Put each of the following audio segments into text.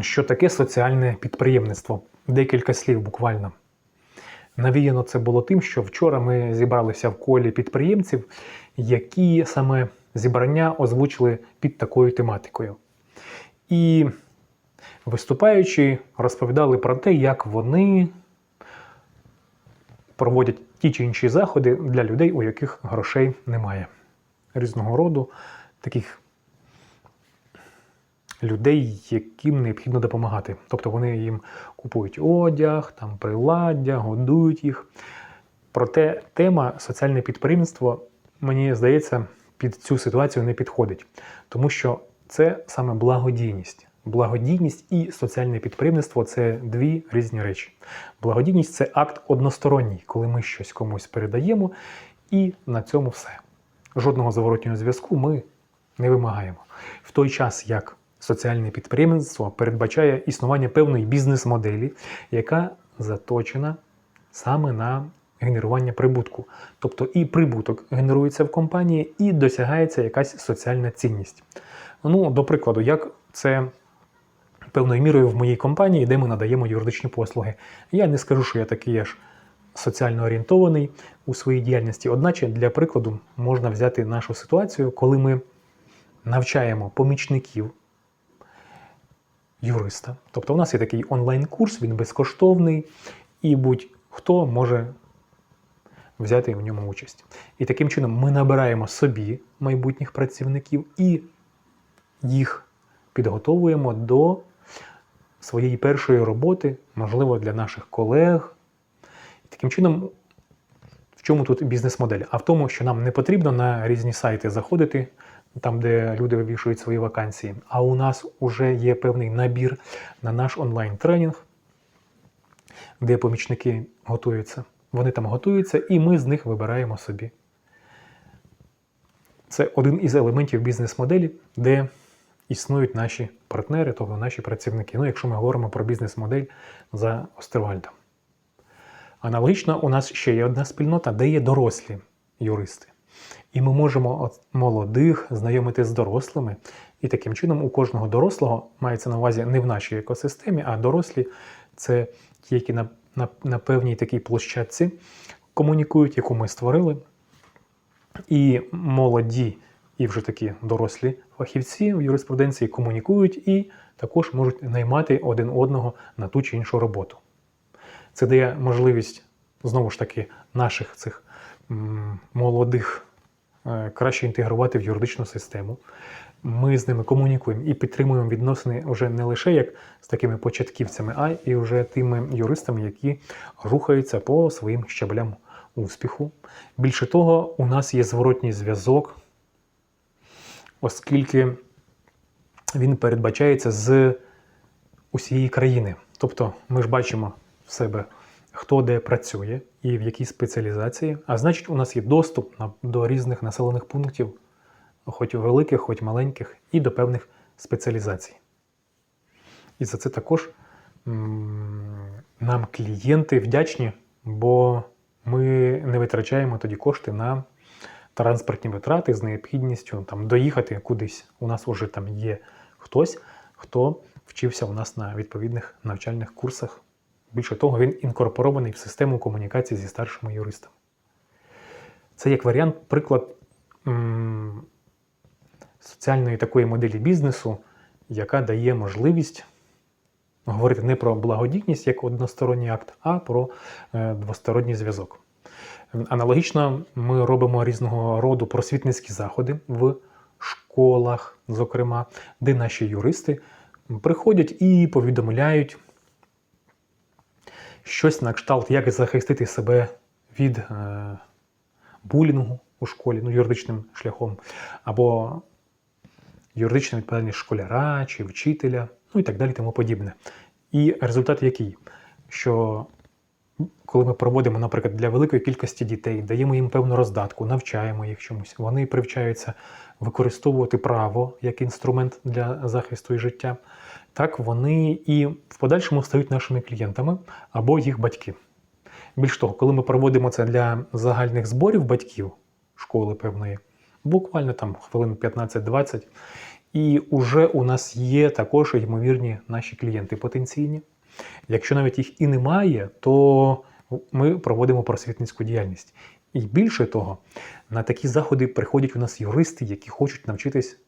що таке соціальне підприємництво. Декілька слів буквально. Навіяно це було тим, що вчора ми зібралися в колі підприємців, які саме зібрання озвучили під такою тематикою. І виступаючи, розповідали про те, як вони проводять ті чи інші заходи для людей, у яких грошей немає. Різного роду таких людей, яким необхідно допомагати. Тобто вони їм купують одяг, там приладдя, годують їх. Проте тема соціальне підприємство, мені здається, під цю ситуацію не підходить, тому що це саме благодійність. Благодійність і соціальне підприємництво це дві різні речі. Благодійність це акт односторонній, коли ми щось комусь передаємо, і на цьому все. Жодного зворотнього зв'язку ми не вимагаємо. В той час, як соціальне підприємництво передбачає існування певної бізнес-моделі, яка заточена саме на генерування прибутку. Тобто і прибуток генерується в компанії, і досягається якась соціальна цінність. Ну, до прикладу, як це певною мірою в моїй компанії, де ми надаємо юридичні послуги. Я не скажу, що я такий аж соціально орієнтований у своїй діяльності. Одначе, для прикладу, можна взяти нашу ситуацію, коли ми навчаємо помічників юриста. Тобто, у нас є такий онлайн-курс, він безкоштовний, і будь-хто може взяти в ньому участь. І таким чином ми набираємо собі майбутніх працівників і їх підготовуємо до своєї першої роботи, можливо, для наших колег. І таким чином, в чому тут бізнес-модель? А в тому, що нам не потрібно на різні сайти заходити, там, де люди вивішують свої вакансії. А у нас вже є певний набір на наш онлайн-тренінг, де помічники готуються. Вони там готуються, і ми з них вибираємо собі. Це один із елементів бізнес-моделі, де існують наші партнери, тобто наші працівники. Ну, якщо ми говоримо про бізнес-модель за Остервальдом. Аналогічно, у нас ще є одна спільнота, де є дорослі юристи. І ми можемо от молодих знайомити з дорослими. І таким чином у кожного дорослого мається на увазі не в нашій екосистемі, а дорослі це ті, які на, на, на певній такій площадці комунікують, яку ми створили. І молоді і вже такі дорослі фахівці в юриспруденції комунікують і також можуть наймати один одного на ту чи іншу роботу. Це дає можливість знову ж таки наших цих молодих е, краще інтегрувати в юридичну систему. Ми з ними комунікуємо і підтримуємо відносини вже не лише як з такими початківцями, а і вже тими юристами, які рухаються по своїм щаблям успіху. Більше того, у нас є зворотній зв'язок оскільки він передбачається з усієї країни. Тобто ми ж бачимо в себе, хто де працює і в якій спеціалізації, а значить, у нас є доступ до різних населених пунктів, хоч великих, хоч маленьких, і до певних спеціалізацій. І за це також нам клієнти вдячні, бо ми не витрачаємо тоді кошти на транспортні витрати з необхідністю там, доїхати кудись. У нас вже там є хтось, хто вчився у нас на відповідних навчальних курсах. Більше того, він інкорпорований в систему комунікації зі старшими юристами. Це як варіант, приклад соціальної такої моделі бізнесу, яка дає можливість говорити не про благодійність як односторонній акт, а про е, двосторонній зв'язок. Аналогічно ми робимо різного роду просвітницькі заходи в школах, зокрема, де наші юристи приходять і повідомляють щось на кшталт, як захистити себе від е, булінгу у школі, ну, юридичним шляхом, або юридична відповідальність школяра чи вчителя, ну і так далі, тому подібне. І результат який? Що коли ми проводимо, наприклад, для великої кількості дітей, даємо їм певну роздатку, навчаємо їх чомусь, вони привчаються використовувати право як інструмент для захисту і життя, так вони і в подальшому стають нашими клієнтами або їх батьки. Більш того, коли ми проводимо це для загальних зборів батьків школи певної, буквально там хвилин 15-20, І уже у нас є також ймовірні наші клієнти потенційні. Якщо навіть їх і немає, то ми проводимо просвітницьку діяльність. І більше того, на такі заходи приходять у нас юристи, які хочуть навчитись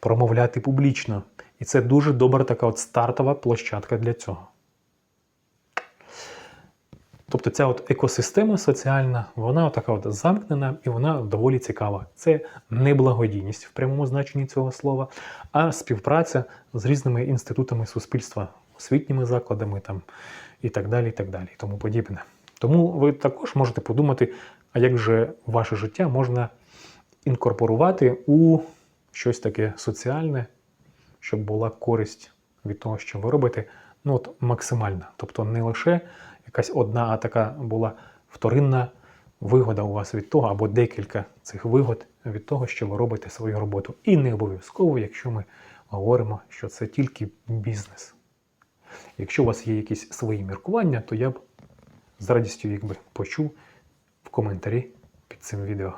промовляти публічно. І це дуже добра така от стартова площадка для цього. Тобто ця от екосистема соціальна, вона така от замкнена і вона доволі цікава. Це не благодійність в прямому значенні цього слова, а співпраця з різними інститутами суспільства, освітніми закладами там, і так далі, і так далі, і тому подібне. Тому ви також можете подумати, а як же ваше життя можна інкорпорувати у щось таке соціальне, щоб була користь від того, що ви робите, ну от максимальна. Тобто не лише якась одна, а така була вторинна вигода у вас від того, або декілька цих вигод від того, що ви робите свою роботу. І не обов'язково, якщо ми говоримо, що це тільки бізнес. Якщо у вас є якісь свої міркування, то я б з радістю їх би почув в коментарі під цим відео.